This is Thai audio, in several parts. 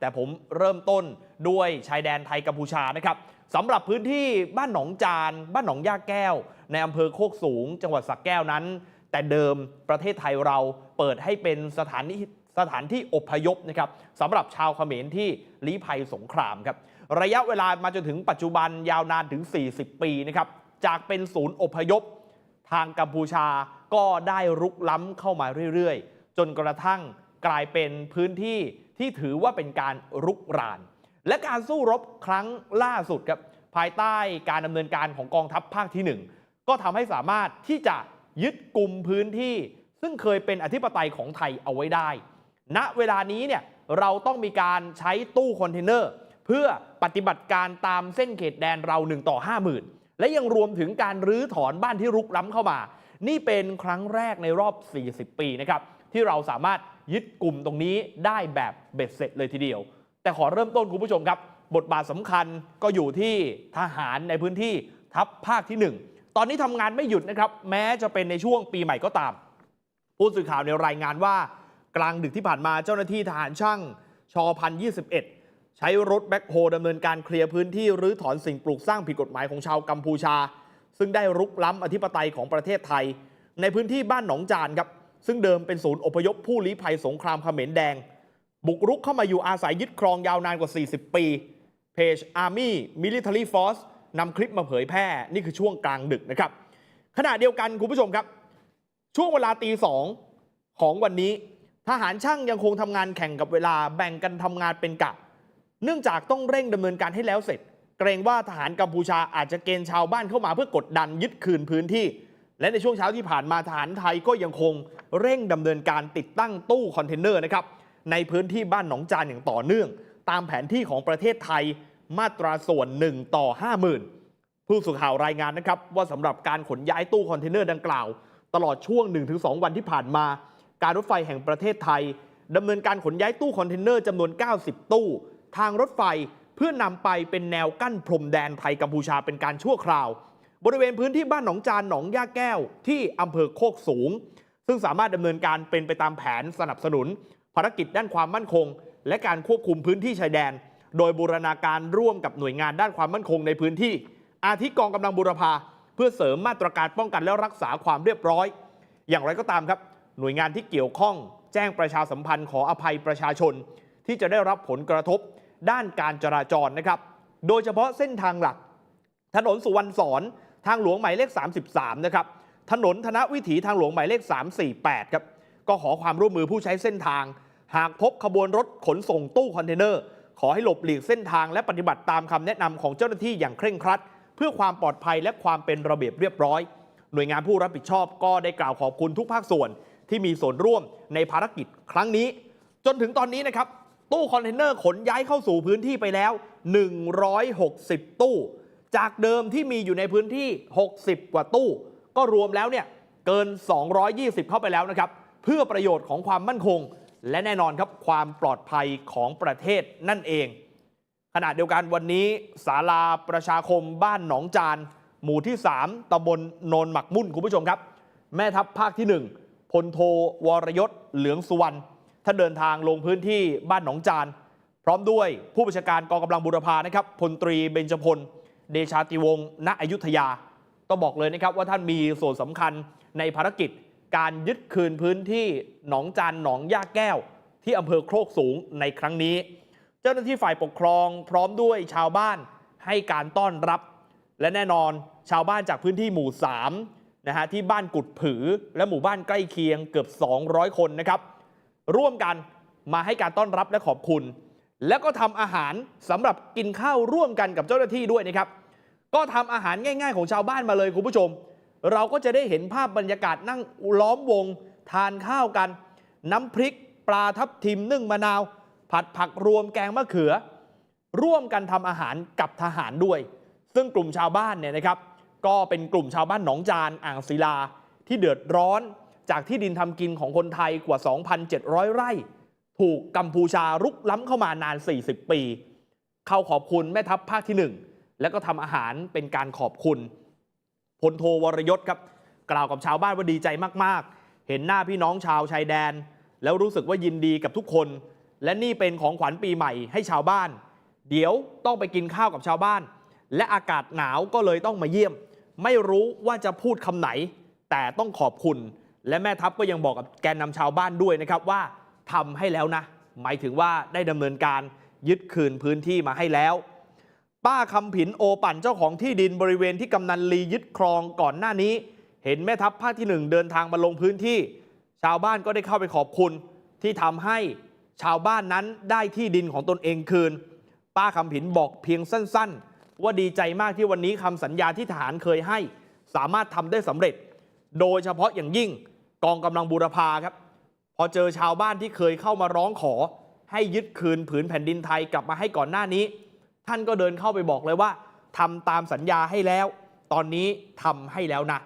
แต่ผมเริ่มต้นด้วยชายแดนไทยกัมพูชานะครับสำหรับพื้นที่บ้านหนองจาน บ้านหนองย่าแก้ว ในอำเภอโคกสูง จังหวัดสักแก้วนั้น แต่เดิมประเทศไทยเราเปิดให้เป็นสถานที่สถานที่อพยพนะครับสำหรับชาวเขมรที่ลี้ภัยสงครามครับระยะเวลามาจนถึงปัจจุบันยาวนานถึง 40 ปีนะครับจากเป็นศูนย์อพยพ ทางกัมพูชาก็ได้รุกล้ำเข้ามาเรื่อยๆ จนกระทั่งกลายเป็นพื้นที่ ที่ถือว่าเป็นการรุกราน และการสู้รบครั้งล่าสุดครับภายใต้การดำเนินการของกองทัพภาคที่ 1 ก็ทำให้สามารถที่จะยึดกลุ่มพื้นที่ ซึ่งเคยเป็นอธิปไตยของไทยเอาไว้ได้ ณเวลานี้เนี่ยเราต้องมีการใช้ตู้คอนเทนเนอร์ เพื่อปฏิบัติการตามเส้นเขตแดนเรา 1 ต่อ 50,000 และยังรวมถึงการรื้อถอนบ้านที่รุกล้ำเข้ามา นี่เป็นครั้งแรกในรอบ 40 ปีนะครับที่เราสามารถ ยึดกลุ่มตรงนี้ได้แบบเบ็ดเสร็จเลยทีเดียว แต่ขอเริ่มต้นคุณผู้ชมครับ บทบาทสำคัญก็อยู่ที่ทหารในพื้นที่ทัพภาคที่ 1 ตอนนี้ทำงานไม่หยุดนะครับ แม้จะเป็นในช่วงปีใหม่ก็ตาม ผู้สื่อข่าวในรายงานว่า กลางดึกที่ผ่านมาเจ้าหน้าที่ทหารช่างชอพัน21ใช้รถแบ็คโฮดำเนินการเคลียร์พื้นที่รื้อถอนสิ่งปลูกสร้างผิดกฎหมายของชาวกัมพูชา ซึ่งได้รุกล้ำอธิปไตยของประเทศไทย ในพื้นที่บ้านหนองจานครับ ซึ่งเดิมเป็นศูนย์อพยพผู้ลี้ภัยสงครามเขมรแดง บุกรุกเข้ามาอยู่อาศัยยึดครองยาวนานกว่า 40 ปีเพจ Army Military Force นำคลิปมาเผยแพร่นี่คือช่วงกลางดึกนะครับขณะเดียวกันคุณผู้ชมครับ ช่วงเวลาตีสองของวันนี้ ทหารช่างยังคงทำงานแข่งกับเวลาแบ่งกันทำงานเป็นกะ เนื่องจากต้องเร่งดำเนินการให้แล้วเสร็จ เกรงว่าทหารกัมพูชาอาจจะเกณฑ์ชาวบ้านเข้ามาเพื่อกดดันยึดคืนพื้นที่ และในช่วงเช้าที่ผ่านมาทหารไทยก็ยังคงเร่งดำเนินการติดตั้งตู้คอนเทนเนอร์นะครับในพื้นที่บ้านหนองจานอย่างต่อเนื่อง ตามแผนที่ของประเทศไทยมาตราส่วน 1 ต่อ 50,000 ผู้สื่อข่าวรายงานนะครับว่าสำหรับการขนย้ายตู้คอนเทนเนอร์ดังกล่าว ตลอดช่วง 1-2 วันที่ผ่านมา การรถไฟแห่งประเทศไทยดำเนินการขนย้ายตู้คอนเทนเนอร์จำนวน 90 ตู้ ทางรถไฟเพื่อนำไปเป็นแนวกั้นพรมแดนไทยกัมพูชาเป็นการชั่วคราว บริเวณพื้นที่บ้านหนองจานหนองย่าแก้วที่อำเภอโคกสูง ซึ่งสามารถดำเนินการเป็นไปตามแผนสนับสนุน ภารกิจด้านความมั่นคง และการควบคุมพื้นที่ชายแดน โดยบูรณาการร่วมกับหน่วยงานด้านความมั่นคงในพื้นที่ อาทิกองกำลังบูรพาเพื่อเสริมมาตรการป้องกันและรักษาความเรียบร้อย อย่างไรก็ตามครับ หน่วยงานที่เกี่ยวข้อง แจ้งประชาสัมพันธ์ขออภัยประชาชน ที่จะได้รับผลกระทบด้านการจราจรนะครับ โดยเฉพาะเส้นทางหลัก ถนนสุวรรณสอน ทางหลวงหมายเลข 33 นะครับ ถนนธนวิถีทางหลวงหมายเลข 348 ครับ ก็ขอความร่วมมือผู้ใช้เส้นทาง หากพบขบวนรถขนส่งตู้คอนเทนเนอร์ ขอให้หลบหลีกเส้นทางและปฏิบัติตามคำแนะนำของเจ้าหน้าที่อย่างเคร่งครัด เพื่อความปลอดภัยและความเป็นระเบียบเรียบร้อย หน่วยงานผู้รับผิดชอบก็ได้กล่าวขอบคุณทุกภาคส่วน ที่มีส่วนร่วมในภารกิจครั้งนี้ จนถึงตอนนี้นะครับตู้คอนเทนเนอร์ขนย้ายเข้าสู่พื้นที่ไปแล้ว 160 ตู้ จากเดิมที่มีอยู่ในพื้นที่ 60 กว่าตู้ ก็รวมแล้วเนี่ยเกิน 220 เข้าไปแล้วนะครับ เพื่อประโยชน์ของความมั่นคง และแน่นอนครับความปลอดภัยของประเทศนั่นเอง ขณะเดียวกันวันนี้ศาลาประชาคมบ้านหนองจาน หมู่ที่ 3ตำบลโนนหมักมุ่นคุณผู้ชมครับ แม่ทัพภาคที่ 1พลโทวรยศเหลืองสุวรรณท่านเดินทางลงพื้นที่บ้านหนองจาน พร้อมด้วยผู้บัญชาการกองกำลังบุรพานะครับพลตรีเบญจพล เดชาติวงศ์ณอยุธยาต้องบอกเลยนะครับว่าท่านมีส่วนสำคัญในภารกิจการยึดคืนพื้นที่หนองจานหนองย่าแก้ว ที่อำเภอโคกสูงในครั้งนี้ เจ้าหน้าที่ฝ่ายปกครองพร้อมด้วยชาวบ้านให้การต้อนรับ และแน่นอนชาวบ้านจากพื้นที่หมู่3นะฮะที่บ้านกุดผือ และหมู่บ้านใกล้เคียงเกือบ 200 คนนะครับร่วมกันมาให้การต้อนรับและขอบคุณ แล้วก็ทำอาหารสำหรับกินข้าวร่วมกันกับเจ้าหน้าที่ด้วยนะครับ ก็ทำอาหารง่าย ๆ ของชาวบ้านมาเลยคุณผู้ชม เราก็จะได้เห็นภาพบรรยากาศนั่งล้อมวง ทานข้าวกัน น้ำพริก ปลาทับทิมนึ่งมะนาว ผัดผักรวมแกงมะเขือ ร่วมกันทำอาหารกับทหารด้วย ซึ่งกลุ่มชาวบ้านเนี่ยนะครับ ก็เป็นกลุ่มชาวบ้านหนองจานอ่างศิลาที่เดือดร้อนจากที่ดินทำกินของคนไทยกว่า 2,700 ไร่ ถูกกัมพูชารุกล้ำเข้ามานาน 40 ปี เข้าขอบคุณแม่ทัพภาคที่ 1 แล้วก็ทำอาหารเป็นการขอบคุณพลโทวรยศครับ กล่าวกับชาวบ้านว่าดีใจมากๆ เห็นหน้าพี่น้องชาวชายแดน แล้วรู้สึกว่ายินดีกับทุกคน และนี่เป็นของขวัญปีใหม่ให้ชาวบ้าน เดี๋ยวต้องไปกินข้าวกับชาวบ้าน และอากาศหนาวก็เลยต้องมาเยี่ยม ไม่รู้ว่าจะพูดคำไหน แต่ต้องขอบคุณ และแม่ทัพก็ยังบอกกับแกนนำชาวบ้านด้วยนะครับว่าทำให้แล้วนะ หมายถึงว่าได้ดำเนินการยึดคืนพื้นที่มาให้แล้ว ป้าคำผินโอปั่นเจ้าของที่ดินบริเวณที่กำนันลียึดครองก่อนหน้านี้ เห็นแม่ทัพภาคที่หนึ่งเดินทางมาลงพื้นที่ ชาวบ้านก็ได้เข้าไปขอบคุณที่ทำให้ชาวบ้านนั้นได้ที่ดินของตนเองคืน ป้าคำผินบอกเพียงสั้น ๆ ว่าดีใจมากที่วันนี้คำสัญญาที่ทหารเคยให้ สามารถทำได้สำเร็จ โดยเฉพาะอย่างยิ่งกองกำลังบูรพาครับ พอเจอชาวบ้านที่เคยเข้ามาร้องขอ ให้ยึดคืนผืนแผ่นดินไทยกลับมาให้ก่อนหน้านี้ ท่านก็เดินเข้าไปบอกเลยว่าทำตามสัญญาให้แล้ว ตอนนี้ทำให้แล้วนะ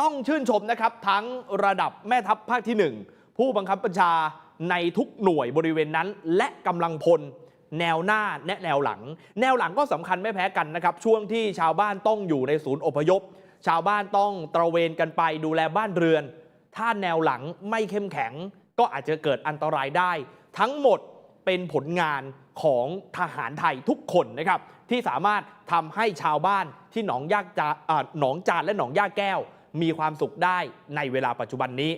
ต้องชื่นชมนะครับ ทั้งระดับแม่ทัพภาคที่ 1 ผู้บังคับบัญชาในทุกหน่วยบริเวณนั้น และกำลังพลแนวหน้าและแนวหลัง แนวหลังก็สำคัญไม่แพ้กันนะครับ ช่วงที่ชาวบ้านต้องอยู่ในศูนย์อพยพ ชาวบ้านต้องตระเวนกันไปดูแลบ้านเรือน ถ้าแนวหลังไม่เข้มแข็ง ก็อาจจะเกิดอันตรายได้ ทั้งหมด เป็นผลงานของทหารไทยทุกคนนะครับที่สามารถทำให้ชาวบ้านที่หนองยากจาอ่าหนองจานและหนองย่าแก้ว มีความสุขได้ในเวลาปัจจุบันนี้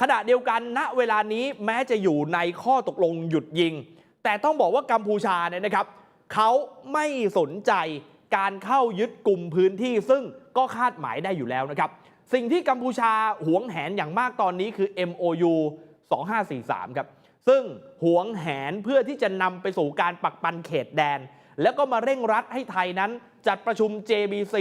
ขณะเดียวกันณเวลานี้แม้จะอยู่ในข้อตกลงหยุดยิง แต่ต้องบอกว่ากัมพูชาเนี่ยนะครับเขาไม่สนใจการเข้ายึดกลุ่มพื้นที่ซึ่งก็คาดหมายได้อยู่แล้วนะครับ สิ่งที่กัมพูชาหวงแหนอย่างมากตอนนี้คือ MOU 2543 ครับ ซึ่งหวงแหนเพื่อที่จะนำไปสู่การปักปันเขตแดน แล้วก็มาเร่งรัดให้ไทยนั้น จัดประชุม JBC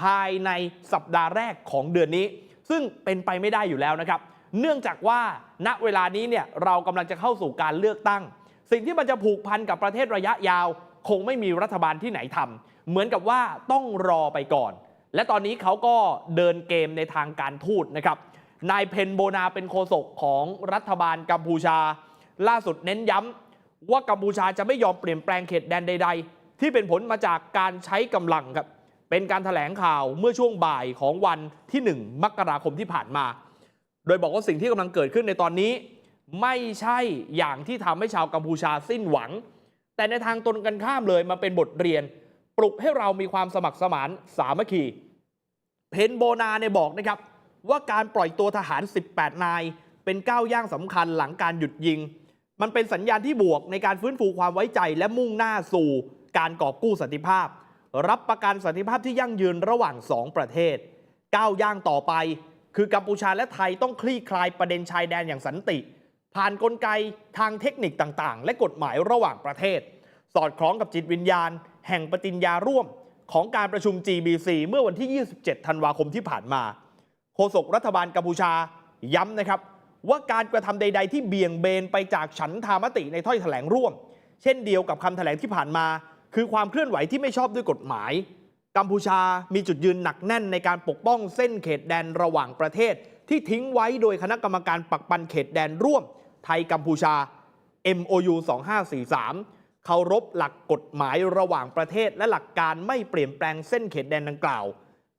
ภายในสัปดาห์แรกของเดือนนี้ ซึ่งเป็นไปไม่ได้อยู่แล้วนะครับ เนื่องจากว่าณเวลานี้เนี่ยเรากำลังจะเข้าสู่การเลือกตั้ง สิ่งที่มันจะผูกพันกับประเทศระยะยาว คงไม่มีรัฐบาลที่ไหนทำเหมือนกับว่าต้องรอไปก่อน และตอนนี้เขาก็เดินเกมในทางการทูตนะครับนายเพนโบนาเป็นโฆษกของรัฐบาลกัมพูชา ล่าสุดเน้นย้ำว่ากัมพูชาจะไม่ยอมเปลี่ยนแปลงเขตแดนใด ๆ ที่เป็นผลมาจากการใช้กำลังครับเป็นการถแถลงข่าวเมื่อช่วงบ่ายของวันที่ 1 มกราคมที่ผ่านมา โดยบอกว่าสิ่งที่กำลังเกิดขึ้นในตอนนี้ ไม่ใช่อย่างที่ทำให้ชาวกัมพูชาสิ้นหวัง แต่ในทางตรงกันข้ามเลยมาเป็นบทเรียน ปลุกให้เรามีความสมัครสมานสามัคคีเพนโบนาเนี่ยบอกนะครับว่าการปล่อยตัวทหาร 18 นาย เป็นก้าวย่างสำคัญหลังการหยุดยิง มันเป็นสัญญาณที่บวกในการฟื้นฟูความไว้ใจ และมุ่งหน้าสู่การกอบกู้สันติภาพ รับประกันสันติภาพที่ยั่งยืนระหว่าง 2 ประเทศก้าวย่างต่อไป คือกัมพูชาและไทยต้องคลี่คลายประเด็นชายแดนอย่างสันติ ผ่านนกลไกทางเทคนิคต่างๆ และกฎหมายระหว่างประเทศ สอดคล้องกับจิตวิญญาณ แห่งปฏิญญาร่วมของการประชุม GBC เมื่อวันที่ 27 ธันวาคมที่ผ่านมา โฆษกรัฐบาลกัมพูชาย้ำนะครับ ว่าการกระทำใด ๆ ที่เบี่ยงเบนไปจากฉันทามติในถ้อยแถลงร่วม เช่นเดียวกับคำแถลงที่ผ่านมา คือความเคลื่อนไหวที่ไม่ชอบด้วยกฎหมาย กัมพูชามีจุดยืนหนักแน่นในการปกป้องเส้นเขตแดนระหว่างประเทศ ที่ทิ้งไว้โดยคณะกรรมการปักปันเขตแดนร่วม ไทยกัมพูชา MOU 2543เคารพหลักกฎหมายระหว่างประเทศ และหลักการไม่เปลี่ยนแปลงเส้นเขตแดนดังกล่าว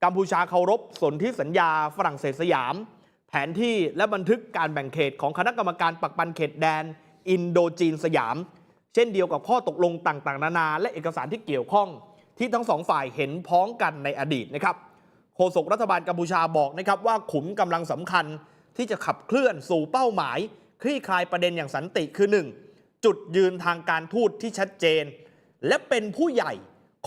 กัมพูชาเคารพสนธิสัญญาฝรั่งเศสสยาม แผนที่และบันทึกการแบ่งเขตของคณะกรรมการปักปันเขตแดน อินโดจีนสยาม เช่นเดียวกับข้อตกลงต่างๆ นานา และเอกสารที่เกี่ยวข้อง ที่ทั้งสองฝ่ายเห็นพ้องกันในอดีตนะครับโฆษกรัฐบาลกัมพูชาบอกนะครับว่าขุมกำลังสำคัญที่จะขับเคลื่อนสู่เป้าหมาย คลี่คลายประเด็นอย่างสันติคือ 1. จุดยืนทางการทูตที่ชัดเจน และเป็นผู้ใหญ่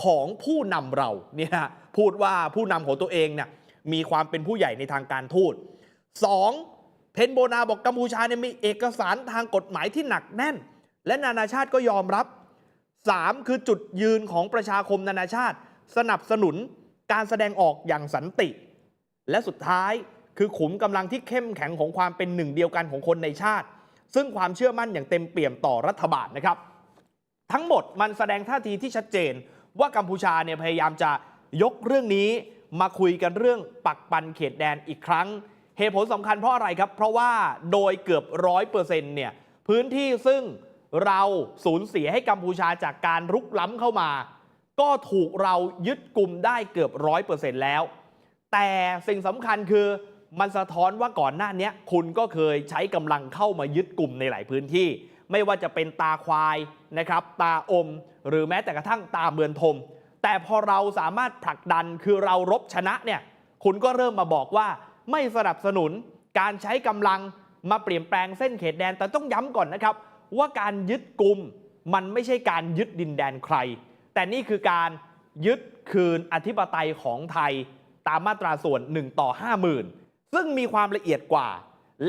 ของผู้นำเราเนี่ยพูดว่าผู้นำของตัวเองเนี่ยมีความเป็นผู้ใหญ่ในทางการทูต 2. เพนโบนาบอกกัมพูชาเนี่ยมีเอกสารทางกฎหมายที่หนักแน่น และนานาชาติก็ยอมรับ 3. คือจุดยืนของประชาคมนานาชาติ สนับสนุนการแสดงออกอย่างสันติ และสุดท้ายคือขุมกำลังที่เข้มแข็งของความเป็นหนึ่งเดียวกันของคนในชาติ ซึ่งความเชื่อมั่นอย่างเต็มเปี่ยมต่อรัฐบาลนะครับ ทั้งหมดมันแสดงท่าทีที่ชัดเจน ว่ากัมพูชาเนี่ยพยายามจะยกเรื่องนี้มาคุยกันเรื่องปักปันเขตแดนอีกครั้ง เหตุผลสำคัญเพราะอะไรครับ เพราะว่าโดยเกือบร้อยเปอร์เซ็นต์เนี่ยพื้นที่ซึ่งเราสูญเสียให้กัมพูชาจากการรุกล้ำเข้ามา ก็ถูกเรายึดกลุ่มได้เกือบร้อยเปอร์เซ็นต์แล้ว แต่สิ่งสำคัญคือมันสะท้อนว่าก่อนหน้านี้คุณก็เคยใช้กำลังเข้ามายึดกลุ่มในหลายพื้นที่ ไม่ว่าจะเป็นตาควายนะครับ ตาอม หรือแม้แต่กระทั่งตาเมือนทม แต่พอเราสามารถผลักดันคือเรารบชนะเนี่ย คุณก็เริ่มมาบอกว่า ไม่สนับสนุนการใช้กำลังมาเปลี่ยนแปลงเส้นเขตแดน แต่ต้องย้ำก่อนนะครับ ว่าการยึดกลุ่มมันไม่ใช่การยึดดินแดนใคร แต่นี่คือการยึดคืนอธิปไตยของไทยตามมาตราส่วน 1 ต่อ 50,000 ซึ่งมีความละเอียดกว่า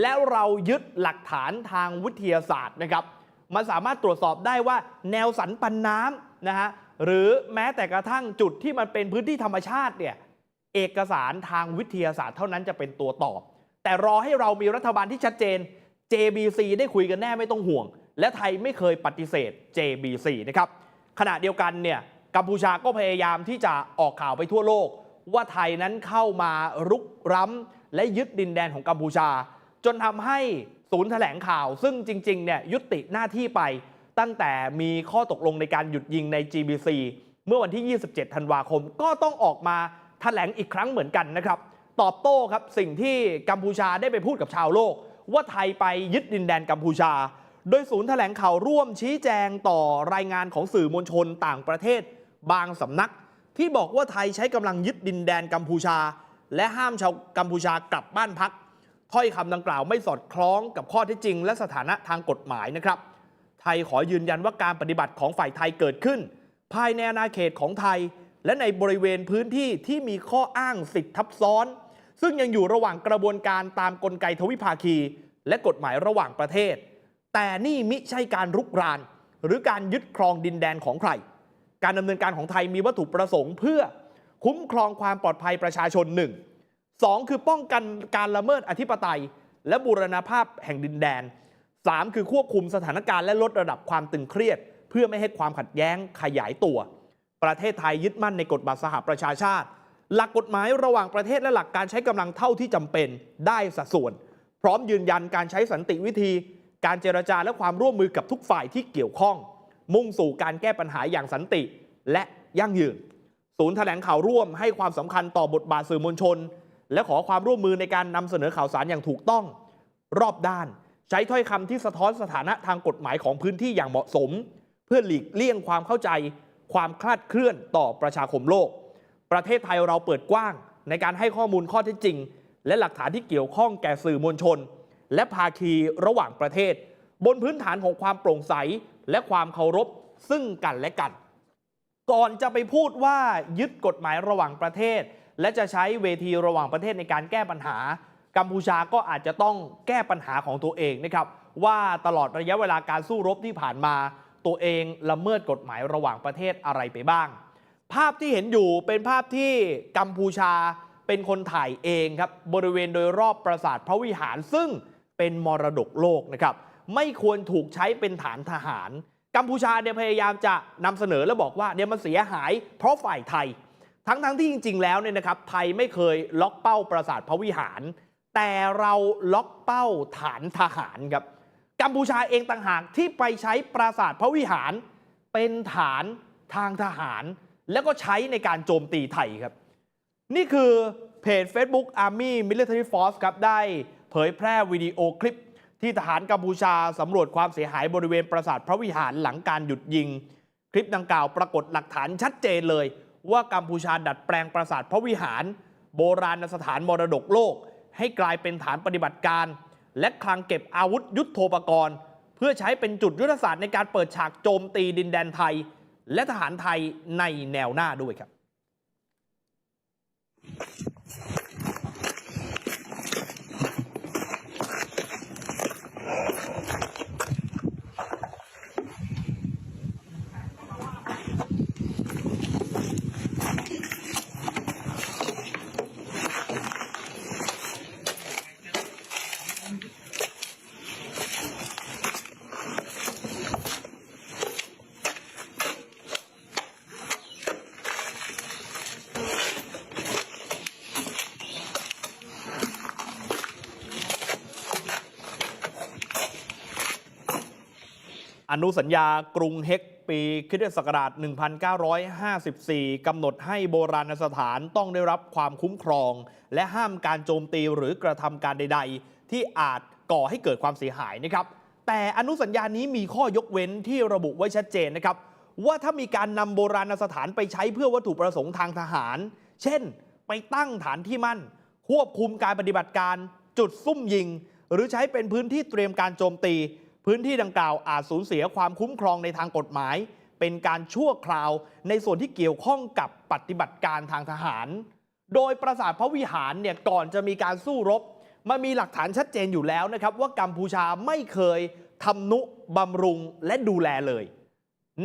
แล้วเรายึดหลักฐานทางวิทยาศาสตร์นะครับ มันสามารถตรวจสอบได้ว่าแนวสันปันน้ำนะฮะหรือแม้แต่กระทั่งจุดที่มันเป็นพื้นที่ธรรมชาติเนี่ย เอกสารทางวิทยาศาสตร์เท่านั้นจะเป็นตัวตอบ แต่รอให้เรามีรัฐบาลที่ชัดเจน JBC ได้คุยกันแน่ไม่ต้องห่วง และไทยไม่เคยปฏิเสธ JBC นะครับขณะเดียวกันเนี่ยกัมพูชาก็พยายามที่จะออกข่าวไปทั่วโลก ว่าไทยนั้นเข้ามารุกร้ำและยึดดินแดนของกัมพูชา จนทำให้ศูนย์แถลงข่าว ซึ่งจริงๆเนี่ยยุติหน้าที่ไปตั้งแต่มีข้อตกลงในการหยุดยิงใน GBC เมื่อวันที่ 27 ธันวาคมก็ต้องออกมา แถลงอีกครั้งเหมือนกันนะครับ ตอบโต้ครับสิ่งที่กัมพูชาได้ไปพูดกับชาวโลก ว่าไทยไปยึดดินแดนกัมพูชา โดยศูนย์แถลงข่าวร่วมชี้แจงต่อรายงานของสื่อมวลชนต่างประเทศ บางสำนัก ที่บอกว่าไทยใช้กำลังยึดดินแดนกัมพูชา และห้ามชาวกัมพูชากลับบ้านพักถ้อยคำดังกล่าวไม่สอดคล้องกับข้อเท็จจริง และสถานะทางกฎหมายนะครับ ไทยขอยืนยันว่าการปฏิบัติของฝ่ายไทยเกิดขึ้น ภายในอาณาเขตของไทย และในบริเวณพื้นที่ที่มีข้ออ้างสิทธิทับซ้อน ซึ่งยังอยู่ระหว่างกระบวนการตามกลไกทวิภาคี และกฎหมายระหว่างประเทศ แต่นี่มิใช่การรุกราน หรือการยึดครองดินแดนของใคร การดำเนินการของไทยมีวัตถุประสงค์เพื่อคุ้มครองความปลอดภัยประชาชนหนึ่งสองคือป้องกันการละเมิดอธิปไตย และบูรณภาพแห่งดินแดน 3 คือควบคุมสถานการณ์และลดระดับความตึงเครียด เพื่อไม่ให้ความขัดแย้งขยายตัว ประเทศไทยยึดมั่นในกฎบัตรสหประชาชาติ หลักกฎหมายระหว่างประเทศและหลักการใช้กำลังเท่าที่จำเป็นได้สัดส่วน พร้อมยืนยันการใช้สันติวิธี การเจรจาและความร่วมมือกับทุกฝ่ายที่เกี่ยวข้อง มุ่งสู่การแก้ปัญหาอย่างสันติ และยั่งยืน ศูนย์แถลงข่าวร่วมให้ความสำคัญต่อบทบาทสื่อมวลชน และขอความร่วมมือในการนำเสนอข่าวสารอย่างถูกต้อง รอบด้านใช้ถ้อยคำที่สะท้อนสถานะทางกฎหมายของพื้นที่อย่างเหมาะสม เพื่อหลีกเลี่ยงความเข้าใจ ความคลาดเคลื่อนต่อประชาคมโลก ประเทศไทยเราเปิดกว้างในการให้ข้อมูลข้อเท็จจริง และหลักฐานที่เกี่ยวข้องแก่สื่อมวลชน และภาคีระหว่างประเทศ บนพื้นฐานของความโปร่งใสและความเคารพซึ่งกันและกัน ก่อนจะไปพูดว่ายึดกฎหมายระหว่างประเทศ และจะใช้เวทีระหว่างประเทศในการแก้ปัญหา กัมพูชาก็อาจจะต้องแก้ปัญหาของตัวเองนะครับว่าตลอดระยะเวลาการสู้รบที่ผ่านมา ตัวเองละเมิดกฎหมายระหว่างประเทศอะไรไปบ้าง ภาพที่เห็นอยู่เป็นภาพที่กัมพูชาเป็นคนถ่ายเองครับบริเวณโดยรอบปราสาทพระวิหารซึ่งเป็นมรดกโลกนะครับไม่ควรถูกใช้เป็นฐานทหาร กัมพูชาเนี่ยพยายามจะนำเสนอและบอกว่าเนี่ยมันเสียหายเพราะฝ่ายไทย ทั้งๆทที่จริง ๆ แล้วเนี่ยนะครับไทยไม่เคยล็อกเป้าปราสาทพระวิหาร แต่เราล็อกเป้าฐานทหารครับ กัมพูชาเองต่างหากที่ไปใช้ปราสาทพระวิหารเป็นฐานทางทหาร แล้วก็ใช้ในการโจมตีไทยครับ นี่คือเพจ Facebook Army Military Force ครับได้เผยแพร่วิดีโอคลิป ที่ทหารกัมพูชาสำรวจความเสียหายบริเวณปราสาทพระวิหารหลังการหยุดยิง คลิปดังกล่าวปรากฏหลักฐานชัดเจนเลย ว่ากัมพูชาดัดแปลงปราสาทพระวิหาร โบราณสถานมรดกโลก ให้กลายเป็นฐานปฏิบัติการ และคลังเก็บอาวุธยุทโธปกรณ์ เพื่อใช้เป็นจุดยุทธศาสตร์ในการเปิดฉากโจมตีดินแดนไทย และทหารไทยในแนวหน้าด้วยครับ อนุสัญญากรุงเฮกปีคริสตศักราช1954 กำหนดให้โบราณสถานต้องได้รับความคุ้มครอง และห้ามการโจมตีหรือกระทำการใด ๆ ที่อาจก่อให้เกิดความเสียหายนะครับ แต่อนุสัญญานี้มีข้อยกเว้นที่ระบุไว้ชัดเจนนะครับ ว่าถ้ามีการนำโบราณสถานไปใช้เพื่อวัตถุประสงค์ทางทหาร เช่น ไปตั้งฐานที่มั่น ควบคุมการปฏิบัติการ จุดซุ่มยิง หรือใช้เป็นพื้นที่เตรียมการโจมตี พื้นที่ดังกล่าวอาจสูญเสียความคุ้มครองในทางกฎหมาย เป็นการชั่วคราวในส่วนที่เกี่ยวข้องกับปฏิบัติการทางทหาร โดยปราสาทพระวิหารเนี่ยก่อนจะมีการสู้รบ มันมีหลักฐานชัดเจนอยู่แล้วนะครับ ว่ากัมพูชาไม่เคยทำนุบำรุงและดูแลเลย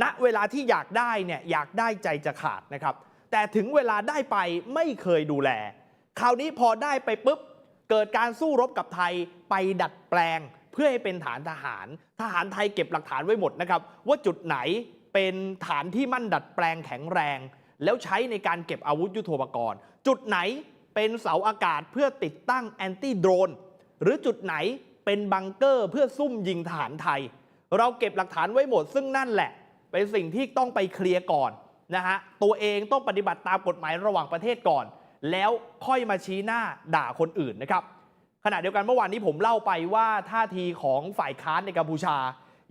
ณเวลาที่อยากได้เนี่ยอยากได้ใจจะขาดนะครับ แต่ถึงเวลาได้ไปไม่เคยดูแล คราวนี้พอได้ไปปุ๊บเกิดการสู้รบกับไทยไปดัดแปลง เพื่อให้เป็นฐานทหาร ทหารไทยเก็บหลักฐานไว้หมดนะครับ ว่าจุดไหนเป็นฐานที่มั่นดัดแปลงแข็งแรง แล้วใช้ในการเก็บอาวุธยุโทโธปกรณ์ จุดไหนเป็นเสาอากาศเพื่อติดตั้งแอนตี้โดรนหรือจุดไหนเป็นบังเกอร์เพื่อซุ่มยิงทหารไทย เราเก็บหลักฐานไว้หมด ซึ่งนั่นแหละ เป็นสิ่งที่ต้องไปเคลียร์ก่อนนะฮะตัวเองต้องปฏิบัติตามกฎหมายระหว่างประเทศก่อน แล้วค่อยมาชี้หน้าด่าคนอื่นนะครับ ขณะเดียวกันเมื่อวานนี้ผมเล่าไปว่าท่าทีของฝ่ายค้านในกัมพูชา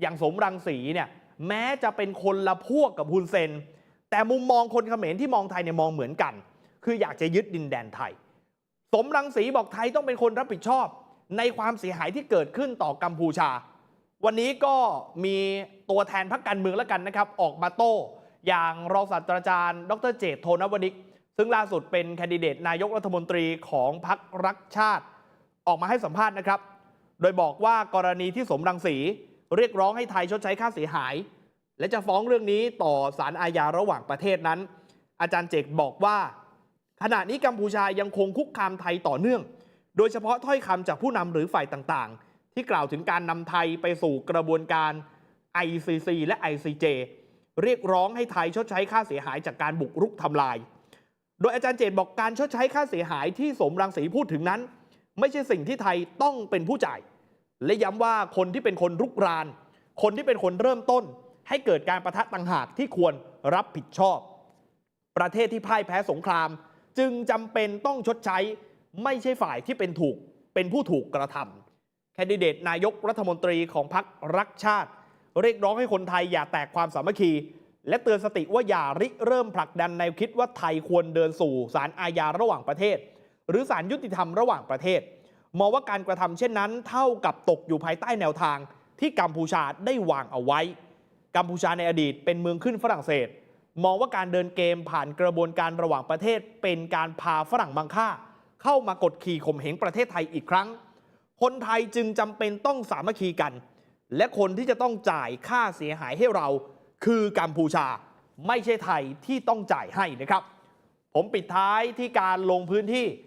อย่างสมรังสีเนี่ยแม้จะเป็นคนละพวกกับฮุนเซน แต่มุมมองคนเขมรที่มองไทยเนี่ยมองเหมือนกัน คืออยากจะยึดดินแดนไทย สมรังสีบอกไทยต้องเป็นคนรับผิดชอบ ในความเสียหายที่เกิดขึ้นต่อกัมพูชา วันนี้ก็มีตัวแทนพรรคการเมืองแล้วกันนะครับ ออกมาโต้อย่างรองศาสตราจารย์ ดรเจตโทนวนิกซึ่งล่าสุดเป็นแคนดิเดตนายกรัฐมนตรีของพรรครักชาติ ออกมาให้สัมภาษณ์นะครับ โดยบอกว่ากรณีที่สมรังสีเรียกร้องให้ไทยชดใช้ค่าเสียหาย และจะฟ้องเรื่องนี้ต่อศาลอาญาระหว่างประเทศนั้น อาจารย์เจกบอกว่า ขณะนี้กัมพูชายังคงคุกคามไทยต่อเนื่อง โดยเฉพาะถ้อยคำจากผู้นำหรือฝ่ายต่างๆ ที่กล่าวถึงการนำไทยไปสู่กระบวนการ ICC และ ICJ เรียกร้องให้ไทยชดใช้ค่าเสียหายจากการบุกรุกทำลาย โดยอาจารย์เจตบอกการชดใช้ค่าเสียหายที่สมรังสีพูดถึงนั้น ไม่ใช่สิ่งที่ไทยต้องเป็นผู้จ่าย และย้ำว่าคนที่เป็นคนรุกราน คนที่เป็นคนเริ่มต้น ให้เกิดการประทะต่างหากที่ควรรับผิดชอบ ประเทศที่พ่ายแพ้สงคราม จึงจำเป็นต้องชดใช้ ไม่ใช่ฝ่ายที่เป็นถูกเป็นผู้ถูกกระทำแคนดิเดตนายกรัฐมนตรีของพรรครักชาติ เรียกร้องให้คนไทยอย่าแตกความสามัคคี และเตือนสติว่าอย่าริเริ่มผลักดันแนวคิดว่าไทยควรเดินสู่ศาลอาญาระหว่างประเทศ หรือศาลยุติธรรมระหว่างประเทศ มองว่าการกระทำเช่นนั้น เท่ากับตกอยู่ภายใต้แนวทาง ที่กัมพูชาได้วางเอาไว้ กัมพูชาในอดีตเป็นเมืองขึ้นฝรั่งเศส มองว่าการเดินเกมผ่านกระบวนการระหว่างประเทศ เป็นการพาฝรั่งบางค่า เข้ามากดขี่ข่มเหงประเทศไทยอีกครั้ง คนไทยจึงจำเป็นต้องสามัคคีกัน และคนที่จะต้องจ่ายค่าเสียหายให้เรา คือกัมพูชาไม่ใช่ไทยที่ต้องจ่ายให้นะครับ ผมปิดท้ายที่การลงพื้นที่